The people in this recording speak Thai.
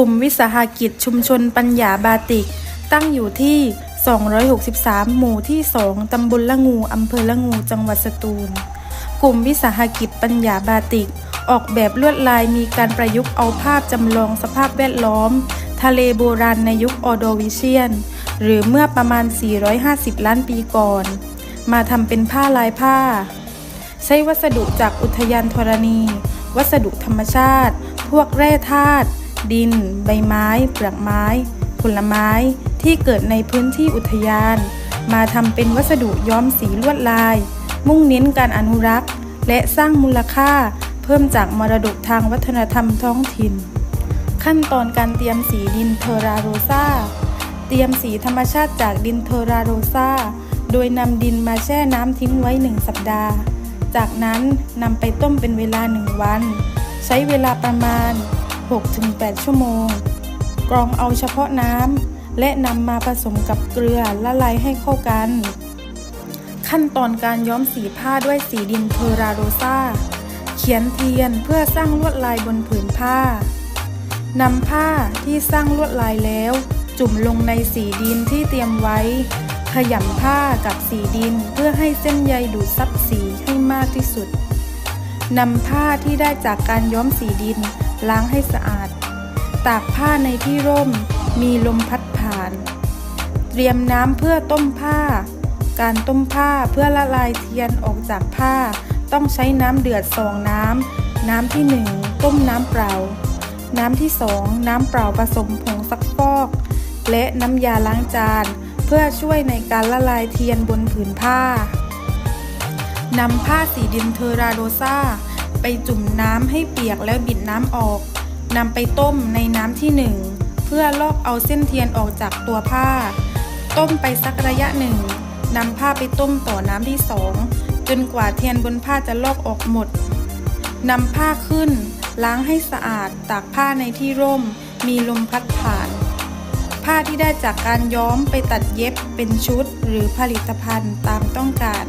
กลุ่มวิสาหกิจชุมชนปัญญาบาติก ตั้งอยู่ที่ 263 หมู่ที่ 2 ตำบลละงู อำเภอละงู จังหวัดสตูล กลุ่มวิสาหกิจปัญญาบาติก ออกแบบลวดลายมีการประยุกต์เอาภาพจำลองสภาพแวดล้อม ทะเลโบราณในยุคออโดวิเชียน หรือเมื่อประมาณ 450 ล้านปีก่อน มาทำเป็นผ้าลายผ้า ใช้วัสดุจากอุทยานธรณี วัสดุธรรมชาติ พวกแร่ธาตุ ดิน ใบไม้ เปลือกไม้ ผลไม้ที่เกิดในพื้นที่อุทยาน มาทำเป็นวัสดุย้อมสีลวดลาย มุ่งเน้นการอนุรักษ์ และสร้างมูลค่าเพิ่มจากมรดกทางวัฒนธรรมท้องถิ่น ขั้นตอนการเตรียมสีดินเทราโรซาเตรียมสีธรรมชาติจากดินเทราโรซาโดยนำดินมาแช่น้ำทิ้งไว้1สัปดาห์ จากนั้นนำไปต้มเป็นเวลา1วัน ใช้เวลาประมาณ 6-8 ชั่วโมง กรองเอาเฉพาะน้ำและนำมาผสมกับเกลือละลายให้เข้ากัน ขั้นตอนการย้อมสีผ้าด้วยสีดินเทอราโรซาเขียนเทียนเพื่อสร้างลวดลายบนผืนผ้านำผ้าที่สร้างลวดลายแล้ว จุ่มลงในสีดินที่เตรียมไว้ ขยำผ้ากับสีดินเพื่อให้เส้นใยดูดซับสีให้มากที่สุดนำผ้าที่ได้จากการย้อมสีดิน ล้างให้สะอาด ตากผ้าในที่ร่ม มีลมพัดผ่าน เตรียมน้ำเพื่อต้มผ้า การต้มผ้าเพื่อละลายเทียนออกจากผ้า ต้องใช้น้ำเดือดสองน้ำ น้ำที่หนึ่งต้มน้ำเปล่า น้ำที่สองน้ำเปล่าผสมผงซักฟอก และน้ำยาล้างจาน เพื่อช่วยในการละลายเทียนบนผืนผ้านำผ้าสีดินเทอราโดซา ไปจุ่มน้ำให้เปียกแล้วบิดน้ำออกนำไปต้มในน้ำที่หนึ่งเพื่อลอกเอาเส้นเทียนออกจากตัวผ้า ต้มไปสักระยะหนึ่งนำผ้าไปต้มต่อน้ำที่สองจนกว่าเทียนบนผ้าจะลอกออกหมดนำผ้าขึ้น ล้างให้สะอาดตากผ้าในที่ร่ม มีลมพัดผ่าน ผ้าที่ได้จากการย้อมไปตัดเย็บเป็นชุดหรือผลิตภัณฑ์ตามต้องการ